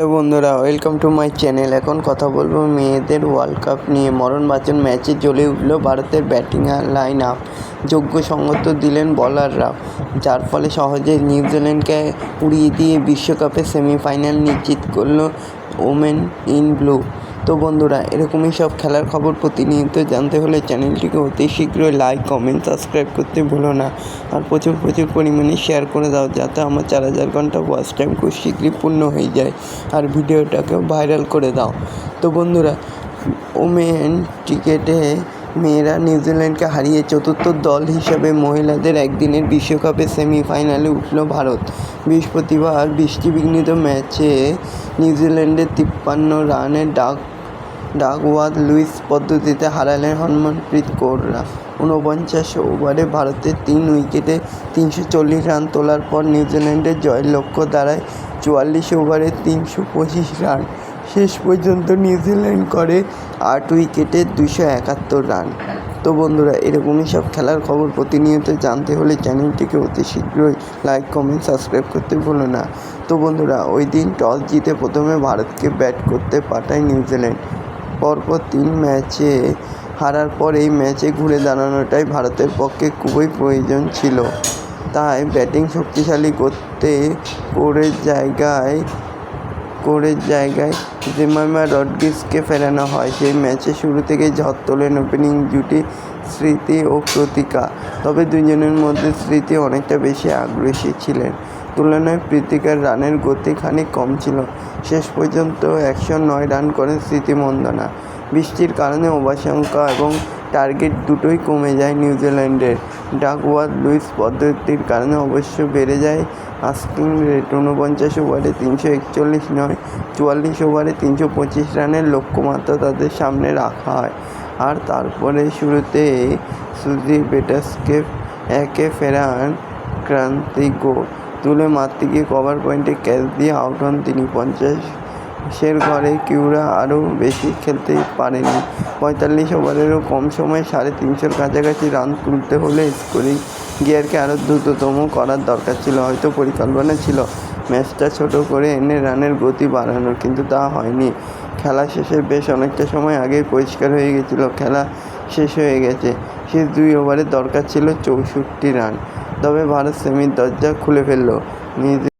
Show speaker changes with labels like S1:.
S1: Hello বন্ধুরা welcome to my channel এখন কথা বলব মেয়েদের ওয়ার্ল্ড কাপ নিয়ে। মরণ বাচন ম্যাচে জ্বলে উঠল ভারতের ব্যাটিং লাইন আপ যোগ্য সঙ্গত দিলেন বলাররা যার ফলে সহজে নিউজিল্যান্ডকে উড়িয়ে দিয়ে বিশ্বকাপে সেমিফাইনাল নিশ্চিত করল ওমেন ইন ব্লু তো বন্ধুরা, এরকমই সব খেলার খবর প্রতিনিয়ত জানতে হলে চ্যানেলটিকে অতি শীঘ্রই লাইক কমেন্ট সাবস্ক্রাইব করতে ভুলো না। আর প্রচুর প্রচুর পরিমাণে শেয়ার করে দাও যাতে আমার চার হাজার ঘণ্টা ওয়াচ টাইম খুব শীঘ্রই পূর্ণ হয়ে যায় আর ভিডিওটাকেও ভাইরাল করে দাও। তো বন্ধুরা ওমেন ক্রিকেটে মেয়েরা নিউজিল্যান্ডকে হারিয়ে চতুর্থ দল হিসেবে মহিলাদের একদিনের বিশ্বকাপে সেমিফাইনালে উঠল ভারত। বৃহস্পতিবার বৃষ্টিবিঘ্নিত ম্যাচে নিউজিল্যান্ডের তিপ্পান্ন রানের ডাক ডাকওয়ার্থ লুইস পদ্ধতিতে হারালেন হরমনপ্রীত কৌররা ঊনপঞ্চাশ ওভারে ভারতের তিন উইকেটে তিনশো চল্লিশ রান তোলার পর নিউজিল্যান্ডের জয়ের লক্ষ্য দাঁড়ায় চুয়াল্লিশ ওভারে তিনশো পঁচিশ রান। শেষ পর্যন্ত নিউজিল্যান্ড করে আট উইকেটে দুশো একাত্তর রান। তো বন্ধুরা, এরকমই সব খেলার খবর প্রতিনিয়ত জানতে হলে চ্যানেলটিকে অতি শীঘ্রই লাইক, কমেন্ট, সাবস্ক্রাইব করতে ভুলো না। তো বন্ধুরা, ওই দিন টস জিতে প্রথমে ভারতকে ব্যাট করতে পাঠায় নিউজিল্যান্ড। পরপর তিন ম্যাচে হারার পর এই ম্যাচে ঘুরে দাঁড়ানোটাই ভারতের পক্ষে খুবই প্রয়োজন ছিল। তাই ব্যাটিং শক্তিশালী করতে কোরের জায়গায় কোরের জায়গায় জেমাইমা রডগিসকে ফেরানো হয়। সেই ম্যাচে শুরু থেকেই ঝড় তোলেন ওপেনিং জুটি স্মৃতি ও প্রতিকা। তবে দুজনের মধ্যে স্মৃতি অনেকটা বেশি আগ্রাসী ছিলেন। তুলনায় প্রীতিকার রানের গতি খানিক কম ছিল। শেষ পর্যন্ত একশো নয় রান করেন স্মৃতি মন্দনা। বৃষ্টির কারণে সংখ্যা এবং টার্গেট দুটোই কমে যায় নিউজিল্যান্ডের। ডাকওয়ার্থ লুইস পদ্ধতির কারণে অবশ্য বেড়ে যায় আস্কিং রেট। ঊনপঞ্চাশ ওভারে তিনশো একচল্লিশ নয়, চুয়াল্লিশ ওভারে তিনশো পঁচিশ রানের লক্ষ্যমাত্রা তাদের সামনে রাখা হয়। আর তারপরে শুরুতে সুজি বেটাসকে একে ফেরান ক্রান্তি গোল তুলে গিয়ে কভার পয়েন্টে ক্যাচ দিয়ে আউট হন তিনি। পঞ্চাশের ঘরে কিউরা আরও বেশি খেলতে পারেনি। পঁয়তাল্লিশ ওভারেরও কম সময়ে সাড়ে তিনশোর কাছাকাছি রান তুলতে হলে স্কোরিং গিয়ারকে আরও দ্রুততম করার দরকার ছিল, হয়তো পরিকল্পনা ছিল। ম্যাচটা ছোট করে এনে রানের গতি বাড়ানোর, কিন্তু তা হয়নি। খেলা শেষে বেশ অনেকটা সময় আগেই পরিষ্কার হয়ে গেছিল, খেলা শেষ হয়ে গেছে। শেষ দুই ওভারে দরকার ছিল চৌষট্টি রান। তবে ভারত সেমির দরজা খুলে ফেলল। নিজ